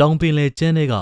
တောင်ပင်လယ်ကျန်းတွေက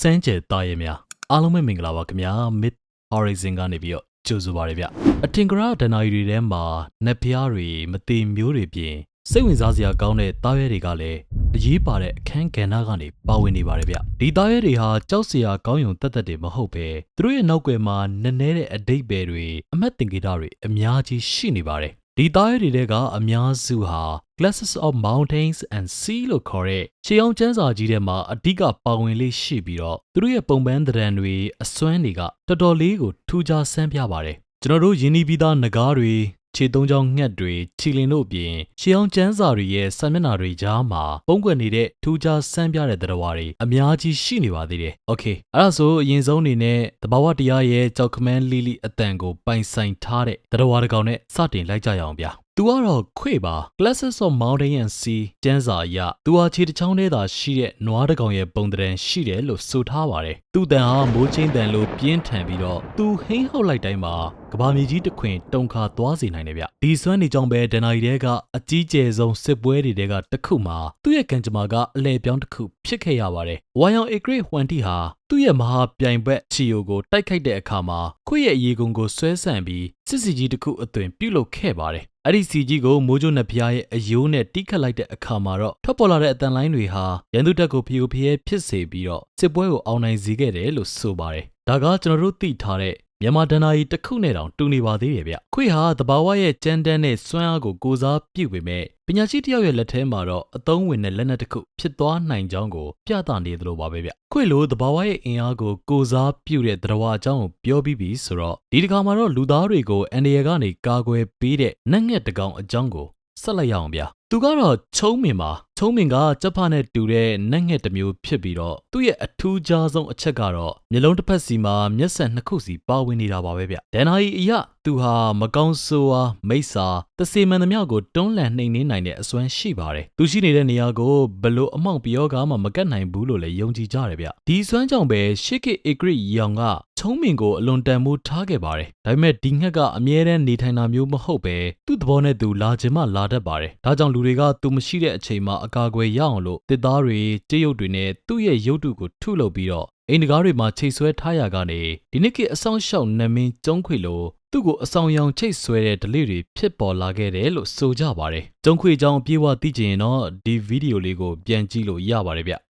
စမ်းကြယ်သားရဲများအားလုံးပဲမင်္ဂလာပါခင်ဗျာ Mid Horizon ကနေပြီးတော့ကြိုဆိုပါရဗျအထင်ကရဒဏ္ဍာရီတွေထဲမှာနက်ဖျားတွေမတိမ်မျိုးတွေပြင်စိတ်ဝင်စားစရာကောင်းတဲ့သားရဲတွေကလည်းအရေးပါတဲ့အခန်းကဏ္ဍကနေပါဝင်နေပါတယ်ဗျဒီသားရဲတွေဟာကြောက်စရာကောင်းယုံတက်တက်တွေမဟုတ်ပဲသူတို့ရဲ့နောက်ွယ်မှာနည်းနည်းတဲ့အတိတ်ပဲတွေအမတ်တင်ကေတာတွေအများကြီးရှိနေပါတယ် ဒီသားရဲတွေကအများစုဟာ Glasses of Mountains and Sea လို့ခေါ်တဲ့ခြေအောင်ကျန်းစာကြီးထဲမှာအဓိကပါဝင်လေးရှိပြီးတော့သူတို့ရဲ့ပုံပန်းသဏ္ဍာန်တွေအစွမ်းတွေကတော်တော်လေးကိုထူးခြားဆန်းပြပါတယ်ကျွန်တော်တို့ယင်းနီးပြီးသားငကားတွေ ခြေသုံးချောင်းငှက်တွေခြေလင်တို့ပြင်ရှေးအောင်ကျန်းစာတွေရဲ့ဆံမျက်နှာတွေကြားမှာပုံကွယ်နေတဲ့ထူးခြားဆန်းပြတဲ့သတ္တဝါတွေအများကြီးရှိနေပါသေးတယ်။ Okay အဲ့ဒါဆိုအရင်ဆုံးအနေနဲ့တဘာဝတရားရဲ့ကြောက်ခမန်းလီလီအတန်ကိုပိုင်ဆိုင်ထားတဲ့သတ္တဝါတစ်ကောင်နဲ့စတင်လိုက်ကြရအောင်ဗျာ။သူကတော့ခွေပါ Classes of Mountain and Sea ကျန်းစာအရသူဟာခြေတစ်ချောင်းထဲသာရှိတဲ့နွားတစ်ကောင်ရဲ့ပုံတံရှိတယ်လို့ဆိုထားပါတယ်။သူ့တန်ဟာမိုးချင်းတန်လို့ပြင်းထန်ပြီးတော့သူဟိန်းဟုတ်လိုက်တိုင်းမှာ ကဘာမြေကြီးတစ်ခွင်တုံခါသွားစေနိုင်တယ်ဗျဒီစွမ်းနေကြောင့်ပဲဒန်နာရီတဲကအကြီးကျယ်ဆုံးစစ်ပွဲတွေတဲကတစ်ခုမှာသူ့ရဲ့ကံကြမ္မာကအလဲပြောင်းတစ်ခုဖြစ်ခဲ့ရပါတယ်ဝိုင်ယောင်အေဂရိဟွမ်တီဟာသူ့ရဲ့မဟာပြိုင်ဘက်ချီယိုကိုတိုက်ခိုက်တဲ့အခါမှာခွေရဲ့အရေးကုံကိုဆွဲဆန့်ပြီးစစ်စီကြီးတစ်ခုအသွင်ပြုတ်လုခဲ့ပါတယ်အဲ့ဒီစီကြီးကိုမိုးကြိုးနှစ်ဖျားရဲ့အယိုးနဲ့တီးခတ်လိုက်တဲ့အခါမှာတော့ထွက်ပေါ်လာတဲ့အတန်လိုင်းတွေဟာရန်သူတပ်ကိုဖျို့ဖျဲဖြစ်စေပြီးတော့စစ်ပွဲကိုအောင်နိုင်စေခဲ့တယ်လို့ဆိုပါတယ်ဒါကကျွန်တော်တို့သိထားတဲ့ မြန်မာဒဏ္ဍာရီတစ်ခုနဲ့တောင်တူနေပါသေးတယ်ဗျခွေဟာတဘာဝရဲ့ကြမ်းတမ်းတဲ့စွမ်းအားကိုကိုစားပြုပေမဲ့ပညာရှိတယောက်ရဲ့လက်ထဲမှာတော့အသုံးဝင်တဲ့လက်နက်တစ်ခုဖြစ်သွားနိုင်ကြောင်းကိုပြသနေသလိုပါပဲဗျခွေလိုတဘာဝရဲ့အင်အားကိုကိုစားပြုတဲ့သတ္တဝါအကြောင်းကိုပြောပြီးပြီဆိုတော့ဒီတစ်ခါမှာတော့လူသားတွေကိုအန်ဒီရကနေကာကွယ်ပေးတဲ့နက်ငှက်တကောင်အကြောင်းကိုဆက်လိုက်ရအောင်ဗျသူကတော့ချုံးမင်ပါ ချုံးမင်ကကြက်ဖနဲ့တူတဲ့နက်ငှက်တစ်မျိုးဖြစ်ပြီးတော့သူ့ရဲ့အထူးခြားဆုံးအချက်ကတော့မျက်လုံးတစ်ဖက်စီမှာမျက်စက်နှစ်ခုစီပါဝင်နေတာပါပဲဗျဒန်နာယီအရသူဟာမကောင်းဆိုးဝါမိစ္ဆာတစေမန်သမျှကိုတွန်းလှန်နှိမ်နင်းနိုင်တဲ့အစွမ်းရှိပါတယ်သူရှိနေတဲ့နေရာကိုဘလို့အမောင့်ပြောကားမှမကတ်နိုင်ဘူးလို့လည်းယုံကြည်ကြတယ်ဗျဒီစွမ်းကြောင့်ပဲရှစ်ကေအေဂရိယောင်က ချုံးမင်ကိုအလွန်တန်မိုးထားခဲ့ပါတယ်ဒါပေမဲ့ဒီငှက်ကအမြဲတမ်းနေထိုင်တာမျိုးမဟုတ်ပဲသူ့သဘောနဲ့သူလာခြင်းမှလာတတ်ပါတယ်ဒါကြောင့်လူတွေကသူမရှိတဲ့အချိန်မှာအကာအကွယ်ရအောင်လို့တစ်သားတွေကြေးရုပ်တွေနဲ့သူ့ရဲ့ရုပ်တုကိုထုလုပ်ပြီးတော့အိမ်တကားတွေမှာချိတ်ဆွဲထားရကနေဒီနေ့ခေတ်အဆောင်ရှောက်နမင်းကျုံးခွေလိုသူ့ကိုအဆောင်ရောင်ချိတ်ဆွဲတဲ့ဒလိတွေဖြစ်ပေါ်လာခဲ့တယ်လို့ဆိုကြပါတယ်။ကျုံခွေကြောင်ပြေးဝသိချင်ရင်တော့ဒီဗီဒီယိုလေးကိုပြန်ကြည့်လို့ရပါတယ်ဗျ။ကဲ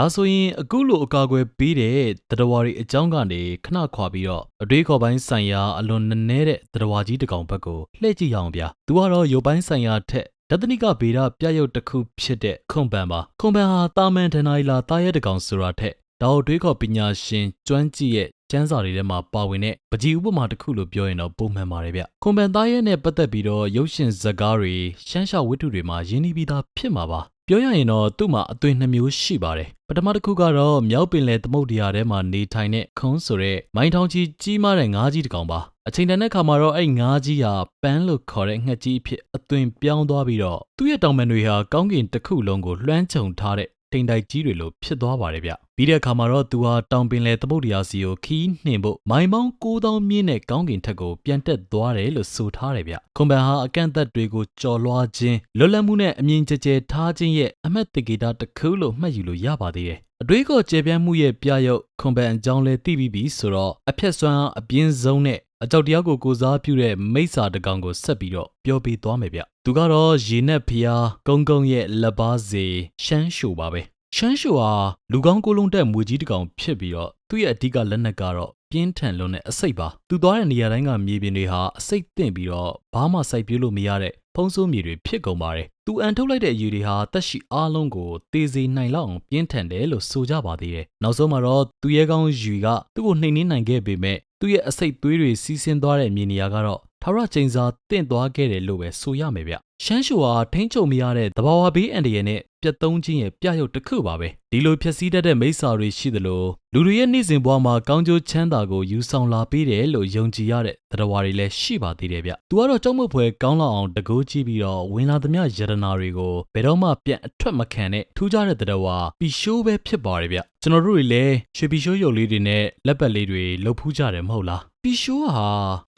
ဒါဆိုရင်အခုလိုအကာအကွယ်ပေးတဲ့တရဝါရီအကြောင်းကနေခဏခွာပြီးတော့အတွေးခေါ်ပိုင်းဆိုင်ရာအလွန်နည်းနည်းတဲ့တရဝါကြီးတစ်ကောင်ဘက်ကိုလှည့်ကြည့်ရအောင်ဗျာ။သူကတော့ရုပ်ပိုင်းဆိုင်ရာထက်ဒသနိကဗေဒပြရုပ်တစ်ခုဖြစ်တဲ့ခွန်ပန်ပါခွန်ပန်ဟာတာမန်ဒနာရီလာတာရဲတကောင်ဆိုတာထက်ဒါကိုတွေးခေါ်ပညာရှင်ကျွမ်းကျင်ရဲ့ကျန်းစာတွေထဲမှာပါဝင်တဲ့ပကြီးဥပမာတစ်ခုလို့ပြောရင်တော့ပုံမှန်ပါတယ်ဗျခွန်ပန်သားရဲနဲ့ပတ်သက်ပြီးတော့ရုပ်ရှင်ဇာတ်ကားတွေရှမ်းရှောက်ဝတ္ထုတွေမှာရင်းနှီးပြီးသားဖြစ်မှာပါ ပြောရရင်တော့သူ့မှာအသွင်နှမျိုးရှိပါတယ်ပထမတစ်ခုကတော့မြောက်ပင်လယ်သမုဒ္ဒရာထဲမှာနေထိုင်တဲ့ခွန်းဆိုတဲ့မိုင်းထောင်ကြီးကြီးမားတဲ့ငါးကြီးတစ်ကောင်ပါအချိန်တန်တဲ့ခါမှာတော့အဲ့ငါးကြီးဟာပန်းလို့ခေါ်တဲ့ငှက်ကြီးအဖြစ်အသွင်ပြောင်းသွားပြီးတော့သူ့ရဲ့တောင်ပန်တွေဟာကောင်းကင်တစ်ခုလုံးကိုလွှမ်းခြုံထားတဲ့ တိမ်တိုက်ကြီးတွေလိုဖြစ်သွားပါတယ်ဗျပြီးတဲ့အခါမှာတော့သူဟာတောင်ပင်လယ်သမုဒ္ဒရာစီကိုခီးနှင်ဖို့မိုင်ပေါင်း9000မြင့်တဲ့ကောင်းကင်ထက်ကိုပြန်တက်သွားတယ်လို့ဆိုထားတယ်ဗျခွန်ပန်ဟာအကန့်အသတ်တွေကိုကျော်လွှားခြင်းလွတ်လပ်မှုနဲ့အမြင်ကျကျထားခြင်းရဲ့အမတ်တကေတာတစ်ခုလို့မှတ်ယူလို့ရပါသေးတယ်အတွေးခေါ်ကျေပြန့်မှုရဲ့ပြရုပ်ခွန်ပန်အကြောင်းလဲသိပြီးပြီဆိုတော့အဖြက်စွမ်းအပြင်းဆုံးနဲ့ အကြောက်တရားကိုကိုစားပြုတဲ့မိစ္ဆာတကောင်ကိုဆက်ပြီးတော့ပြောပြသွားမယ်ဗျသူကတော့ရေနက်ဖျားကုန်းကုန်းရဲ့လက်ပါစေရှမ်းရှိုပါပဲရှမ်းရှိုဟာလူကောင်းကိုလုံးတက်မွေကြီးတကောင်ဖြစ်ပြီးတော့သူ့ရဲ့အဓိကလက်နက်ကတော့ပြင်းထန်လွန်းတဲ့အစိတ်ပါသူသွားတဲ့နေရာတိုင်းကမြေပြင်တွေဟာအစိတ်သင့်ပြီးတော့ဘာမှစိုက်ပျိုးလို့မရတဲ့ဖုံးဆိုးမြေတွေဖြစ်ကုန်ပါတယ်သူအန်ထုတ်လိုက်တဲ့အယူတွေဟာတက်ရှိအားလုံးကိုတေးစေနိုင်လောက်အောင်ပြင်းထန်တယ်လို့ဆိုကြပါသေးတယ်နောက်ဆုံးမှာတော့သူရဲကောင်းယူကသူ့ကိုနှိမ်နှင်းနိုင်ခဲ့ပေမဲ့ သူ့ရဲ့အစိတ်သွေးတွေစီးဆင်းသွားတဲ့မြေနေရာကတော့ ထာဝရကျင်းစာတင့်သွားခဲ့တယ်လို့ပဲဆိုရမယ်ဗျရှမ်းရှိုဟာထိန်းချုပ်မရတဲ့တဘာဝဘေးအန်တရယ်နဲ့ပြတ်သုံးခြင်းရဲ့ပြရုပ်တစ်ခုပါပဲဒီလိုဖြစ်စည်းတတ်တဲ့မိစ္ဆာတွေရှိသလိုလူတွေရဲ့နေ့စဉ်ဘဝမှာကောင်းကျိုးချမ်းသာကိုယူဆောင်လာပေးတယ်လို့ယုံကြည်ရတဲ့တရားတွေလည်းရှိပါသေးတယ်ဗျသူကတော့ကြောက်မဖွယ်ကောင်းလောက်အောင်တကိုးကြည့်ပြီးတော့ဝင်လာသမျှယတနာတွေကိုဘယ်တော့မှပြန်အထွက်မခံတဲ့ထူးခြားတဲ့တရားပီရှိုးပဲဖြစ်ပါတယ်ဗျကျွန်တော်တို့တွေလည်းရွှေပီရှိုးရုပ်လေးတွေနဲ့လက်ပတ်လေးတွေလှုပ်ဖူးကြတယ်မဟုတ်လားပီပီ ရှိုးဟာ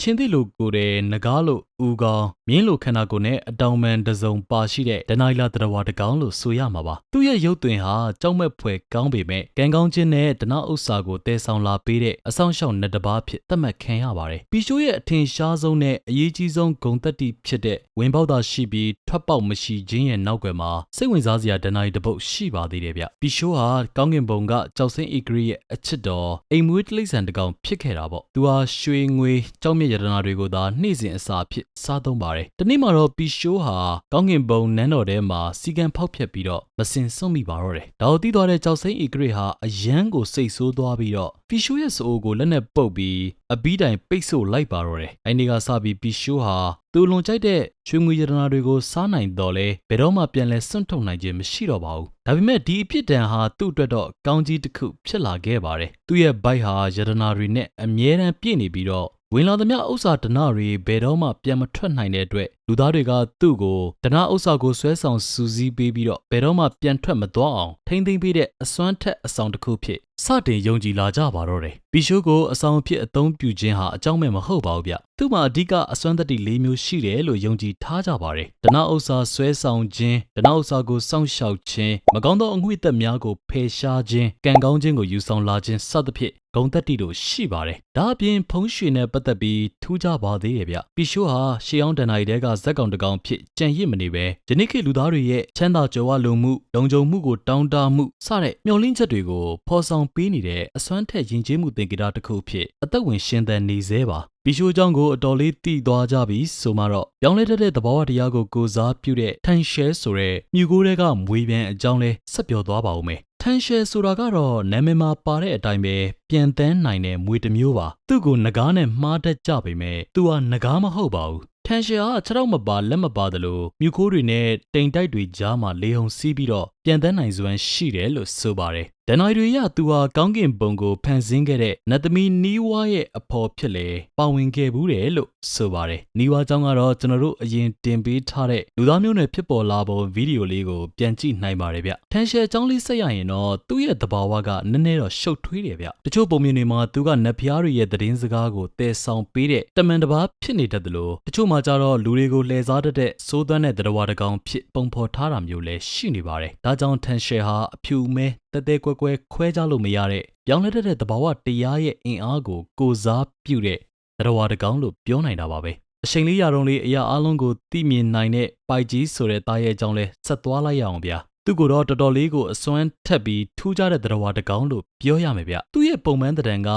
ချင်းသစ်လိုကိုယ်တဲ့နဂါးလိုဦးကောင်းမြင်းလိုခန္ဓာကိုယ်နဲ့အတောင်ပန်တစ်စုံပါရှိတဲ့ဒနိုင်လာတရဝါတကောင်လို့ဆိုရမှာပါသူ့ရဲ့ရုပ်သွင်းဟာကြောက်မဲ့ဖွယ်ကောင်းပေမဲ့ကံကောင်းခြင်းနဲ့ဒနာဥစ္စာကိုတည်ဆောင်လာပေးတဲ့အဆောင်ရှောက်နှစ်တစ်ပါးဖြစ်သတ်မှတ်ခံရပါတယ်ပီရှိုးရဲ့အထင်ရှားဆုံးနဲ့အရေးကြီးဆုံးဂုံတက်တိဖြစ်တဲ့ဝင်ပေါက်သာရှိပြီးထွက်ပေါက်မရှိခြင်းရဲ့နောက်ွယ်မှာစိတ်ဝင်စားစရာဒနိုင်တစ်ပုတ်ရှိပါသေးတယ်ဗျပီရှိုးဟာကောင်းကင်ဘုံကကြောက်စင်းအီဂရီရဲ့အချစ်တော်အိမ်မွေးတိရစ္ဆာန်တစ်ကောင်ဖြစ်ခဲ့တာပေါ့သူဟာရွှေငွေကြောက်မြတ်ရတနာတွေကိုသာနှိမ့်စဉ်အစာဖြစ်စားသုံးပါတယ်တနေ့မှာတော့ပီရှိုးဟာကောင်းကင်ဘုံနန်းတော်ထဲမှာစီကံဖောက်ဖျက်ပြီးတော့မစင်စွန့်မိပါတော့တယ်ဒါကိုသိသွားတဲ့ကြောက်စိမ့်အီဂရီဟာအယမ်းကိုစိတ်ဆိုးသွားပြီးတော့ပီရှိုးရဲ့စိုးကိုလက်နဲ့ပုတ်ပြီး အပီးတိုင်ပိတ်ဆို့လိုက်ပါတော့တယ်အဲ့ဒီကစပြီးပီရှိုးဟာသူလွန်ကြိုက်တဲ့ရွှေငွေရတနာတွေကိုစားနိုင်တော့လဲဘယ်တော့မှပြန်လဲစွန့်ထုတ်နိုင်ခြင်းမရှိတော့ပါဘူးဒါပေမဲ့ဒီအဖြစ်တန်ဟာသူ့အတွက်တော့ကောင်းကြီးတစ်ခုဖြစ်လာခဲ့ပါတယ်သူ့ရဲ့ဘိုက်ဟာရတနာတွေနဲ့အမြဲတမ်းပြည့်နေပြီးတော့ဝင်လာသမျှဥစ္စာဒနာတွေဘယ်တော့မှပြန်မထွက်နိုင်တဲ့အတွက်လူသားတွေကသူ့ကိုဒနာဥစ္စာကိုဆွဲဆောင်စူးစီးပေးပြီးတော့ဘယ်တော့မှပြန်ထွက်မသွားအောင်ထိမ့်သိမ့်ပေးတဲ့အစွမ်းထက်အဆောင်တစ်ခုဖြစ် စတင်ယုံကြည်လာကြပါတော့တယ်။ပီရှိုးကိုအဆောင်အဖြစ်အသုံးပြုခြင်းဟာအကြောင်းမဲ့မဟုတ်ပါဘူးဗျ။သူ့မှာအဓိကအစွမ်းတတ္တိ၄မျိုးရှိတယ်လို့ယုံကြည်ထားကြပါတယ်။ဒနာဥစ္စာဆွဲဆောင်ခြင်းဒနာဥစ္စာကိုစောင့်ရှောက်ခြင်းမကောင်းသောအငွေ့သက်များကိုဖယ်ရှားခြင်းကံကောင်းခြင်းကိုယူဆောင်လာခြင်းစသဖြင့် ဂုံတက်တီတို့ရှိပါတယ်။ဒါအပြင်ဖုံးရွှေနဲ့ပတ်သက်ပြီးထူးခြားပါသေးတယ်ဗျ။ပီရှိုးဟာရှေးအောင်တန်နိုင်တဲကဇက်ကောင်တကောင်ဖြစ်ကြံရစ်မနေပဲယနေ့ခေတ်လူသားတွေရဲ့ချမ်းသာကြွယ်ဝလုံမှုလုံခြုံမှုကိုတောင်းတမှုစတဲ့မျှော်လင့်ချက်တွေကိုဖော်ဆောင်ပေးနေတဲ့အစွမ်းထက်ယဉ်ကျေးမှုသင်္ကေတတစ်ခုဖြစ်အသက်ဝင်ရှင်သန်နေသေးပါပီရှိုးเจ้าကိုအတော်လေးတည်သွားကြပြီဆိုမှတော့ပြောင်းလဲတတ်တဲ့သဘောဝတရားကိုကိုစားပြုတဲ့ထန်ရှဲဆိုတဲ့မြူကိုးတွေကမွေပြန်အကြောင်းလဲဆက်ပြောသွားပါဦးမယ် ထန်ရှယ်ဆိုတာကတော့နာမည်မှာပါတဲ့အတိုင်းပဲပြန်တန်းနိုင်တဲ့မွေတစ်မျိုးပါသူ့ကိုငကားနဲ့မှားတတ်ကြပေမဲ့သူဟာငကားမဟုတ်ပါဘူးထန်ရှယ်ဟာခြေထောက်မပါလက်မပါသလိုမြူခိုးတွေနဲ့တိမ်တိုက်တွေကြားမှာလေဟုန်စီးပြီးတော့ပြန်တန်းနိုင်စွမ်းရှိတယ်လို့ဆိုပါတယ် ဒန်နိုင်တွေရသူဟာကောင်းကင်ဘုံကိုဖန်ဆင်းခဲ့တဲ့နတ်သမီးနီးဝါရဲ့အဖော်ဖြစ်လေပါဝင်ခဲ့ဘူးတယ်လို့ဆိုပါတယ်နီးဝါကြောင့်ကတော့ကျွန်တော်တို့အရင်တင်ပေးထားတဲ့လူသားမျိုးနွယ်ဖြစ်ပေါ်လာပုံဗီဒီယိုလေးကိုပြန်ကြည့်နိုင်ပါတယ်ဗျထန်ရှယ်အကြောင်းလေးဆက်ရရင်တော့သူ့ရဲ့သဘာဝကနည်းနည်းတော့ရှုပ်ထွေးတယ်ဗျတချို့ပုံမြင်တွေမှာသူကနတ်ဖျားတွေရဲ့သတင်းစကားကိုတည်ဆောင်ပေးတဲ့တမန်တစ်ပါးဖြစ်နေတတ်တယ်လို့တချို့မှာကြတော့လူတွေကိုလှည့်စားတတ်တဲ့စိုးသွမ်းတဲ့တရားဝတကောင်ဖြစ်ပုံဖော်ထားတာမျိုးလည်းရှိနေပါတယ်ဒါကြောင့်ထန်ရှယ်ဟာအဖြူမဲတဲတဲကွဲကွဲခွဲခြားလို့မရတဲ့ပြောင်းလဲတတ်တဲ့သဘာဝတရားရဲ့အင်အားကိုကိုစားပြုတဲ့တရားဝတကောင်လို့ပြောနိုင်တာပါပဲအချိန်လေးရတော့လေးအရာအလုံးကိုသိမြင်နိုင်တဲ့ပိုက်ကြီးဆိုတဲ့သားရဲ့အကြောင်းလဲဆက်သွားလိုက်ရအောင်ဗျာသူကိုတော့တော်တော်လေးကိုအစွမ်းထက်ပြီးထူးခြားတဲ့တရားဝတကောင်လို့ပြောရမယ်ဗျသူ့ရဲ့ပုံမှန်တံက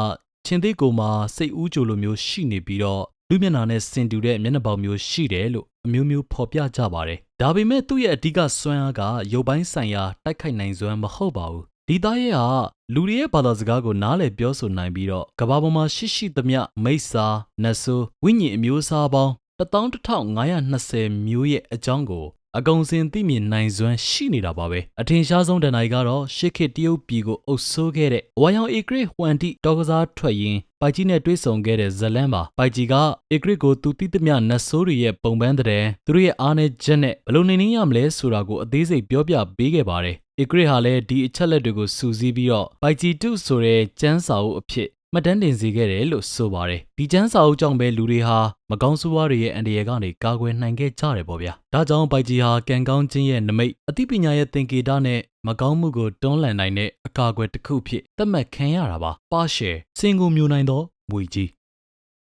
ချင်းသေးကိုမှာစိတ်ဦးကြိုလိုမျိုးရှိနေပြီးတော့လူမျက်နှာနဲ့စင်တူတဲ့မျက်နှာပေါက်မျိုးရှိတယ်လို့အမျိုးမျိုးဖော်ပြကြပါတယ်ဒါပေမဲ့သူ့ရဲ့အဓိကစွမ်းအားကရုပ်ပိုင်းဆိုင်ရာတိုက်ခိုက်နိုင်စွမ်းမဟုတ်ပါဘူး ဒီသားရဲ့ဟာလူတွေရဲ့ဘာသာစကားကိုနားလည်ပြောဆိုနိုင်ပြီးတော့ကဘာပေါ်မှာရှိရှိသမျှမိစ္ဆာနတ်ဆိုးဝိညာဉ်အမျိုးအစားပေါင်း11520မျိုးရဲ့အကြောင်းကိုအကုန်စင်သိမြင်နိုင်စွမ်းရှိနေတာပါပဲအထင်ရှားဆုံးတန်နိုင်ကတော့ရှစ်ခေတ်တရုတ်ပြည်ကိုအုပ်ဆိုးခဲ့တဲ့ဝါယောင်ဧကရစ်ဟွမ်တီတော်ကစားထွက်ရင်ပိုက်ကြီးနဲ့တွေ့ဆုံခဲ့တဲ့ဇလန်းပါပိုက်ကြီးကဧကရစ်ကိုသူတိသမျှနတ်ဆိုးတွေရဲ့ပုံပန်းတဲ့သူတို့ရဲ့အားနဲ့ချက်နဲ့ဘလို့နေနေရမလဲဆိုတာကိုအသေးစိတ်ပြောပြပေးခဲ့ပါတယ် ဧကရစ်ဟာလည်းဒီအချက်လက်တွေကိုစူးစီးပြီးတော့ပိုက်ကြီးတုဆိုတဲ့ကျန်းစာအုပ်အဖြစ်မှတ်တမ်းတင်စေခဲ့တယ်လို့ဆိုပါတယ်ဒီကျန်းစာအုပ်ကြောင့်ပဲလူတွေဟာမကောင်းဆိုးဝါးတွေရဲ့အန္တရာယ်ကနေကာကွယ်နိုင်ခဲ့ကြတယ်ပေါ့ဗျာဒါကြောင့်ပိုက်ကြီးဟာကံကောင်းခြင်းရဲ့နမိတ်အသိပညာရဲ့သင်္ကေတနဲ့မကောင်းမှုကိုတွန်းလှန်နိုင်တဲ့အကာအကွယ်တစ်ခုဖြစ်သတ်မှတ်ခံရတာပါပါရှယ်စင်ကိုမျိုးနိုင်သောမွေကြီး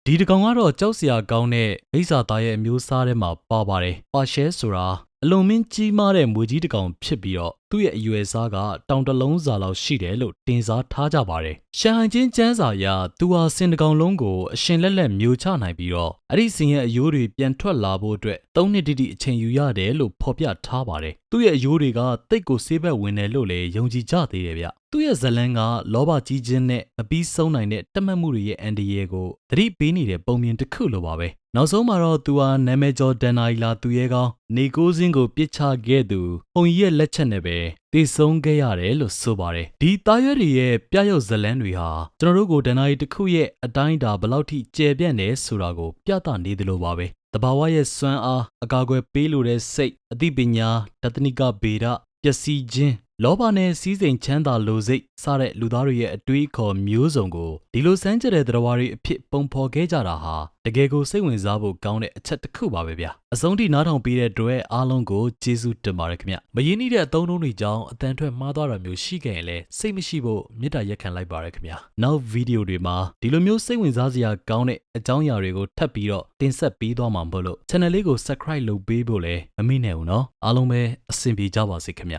ဒီတကောင်ကတော့ကြောက်စရာကောင်းတဲ့မိစ္ဆာသားရဲ့အမျိုးအစားထဲမှာပါပါတယ်ပါရှယ်ဆိုတာ အလွန်မင်းကြီးမားတဲ့မွေကြီးတစ်ကောင်ဖြစ်ပြီးတော့သူ့ရဲ့အရွယ်စားကတောင်တလုံးစာလောက်ရှိတယ်လို့တင်စားထားကြပါတယ်။ရှန်ဟန်ချင်းကျန်းစာအရသူဟာစင်တကောင်လုံးကိုအရှင်လက်လက်မျိုးချနိုင်ပြီးတော့အဲ့ဒီစင်ရဲ့အယိုးတွေပြန်ထွက်လာဖို့အတွက်၃နှစ်တိတိအချိန်ယူရတယ်လို့ဖော်ပြထားပါတယ်။သူ့ရဲ့အယိုးတွေကတိတ်ကိုဆေးဘက်ဝင်တယ်လို့လည်းယုံကြည်ကြသေးတယ်ဗျ။သူ့ရဲ့ဇလန်းကလောဘကြီးခြင်းနဲ့အပြီးဆုံးနိုင်တဲ့တတ်မှတ်မှုတွေရဲ့အန်ဒီရဲကိုသတိပေးနေတဲ့ပုံမြင်တစ်ခုလိုပါပဲ။ နောက်ဆုံးမှာတော့သူဟာနာမည်ကျော်ဒန်နာရီလာသူရဲကောင်းနေကိုးစင်းကိုပြစ်ချခဲ့သူပုံကြီးရဲ့လက်ချက်နဲ့ပဲတည်ဆုံးခဲ့ရတယ်လို့ဆိုပါတယ်ဒီသားရွက်တွေရဲ့ပြရုပ်ဇလန်းတွေဟာကျွန်တော်တို့ကိုဒန်နာရီတစ်ခုရဲ့အတိုင်းအတာဘယ်လောက်ထိကျယ်ပြန့်တယ်ဆိုတာကိုပြသနေတယ်လို့ပါပဲတဘာဝရဲ့စွမ်းအားအကာအကွယ်ပေးလိုတဲ့စိတ်အသိပညာတသနိကဗေဒပျက်စီးခြင်း လောဘနဲ့စီးစိမ်ချမ်းသာလိုစိတ်စတဲ့လူသားတွေရဲ့အတွေးအခေါ်မျိုးစုံကိုဒီလိုစမ်းကြတဲ့တရားဝါတွေအဖြစ်ပုံဖော်ခဲ့ကြတာဟာတကယ်ကိုစိတ်ဝင်စားဖို့ကောင်းတဲ့အချက်တစ်ခုပါပဲဗျာအဆုံးထိနားထောင်ပေးတဲ့အတွက်အားလုံးကိုကျေးဇူးတင်ပါတယ်ခင်ဗျမရင်းနှီးတဲ့အသုံးအနှုန်းတွေကြောင့်အတန်ထွက်မှားသွားတာမျိုးရှိခဲ့ရင်လည်းစိတ်မရှိဖို့မေတ္တာရက်ခံလိုက်ပါရခင်ဗျာနောက်ဗီဒီယိုတွေမှာဒီလိုမျိုးစိတ်ဝင်စားစရာကောင်းတဲ့အကြောင်းအရာတွေကိုထပ်ပြီးတော့တင်ဆက်ပေးသွားမှာမို့လို့ channel လေးကို subscribe လုပ်ပေးဖို့လည်းမမေ့နဲ့ဘူးเนาะအားလုံးပဲအဆင်ပြေကြပါစေခင်ဗျ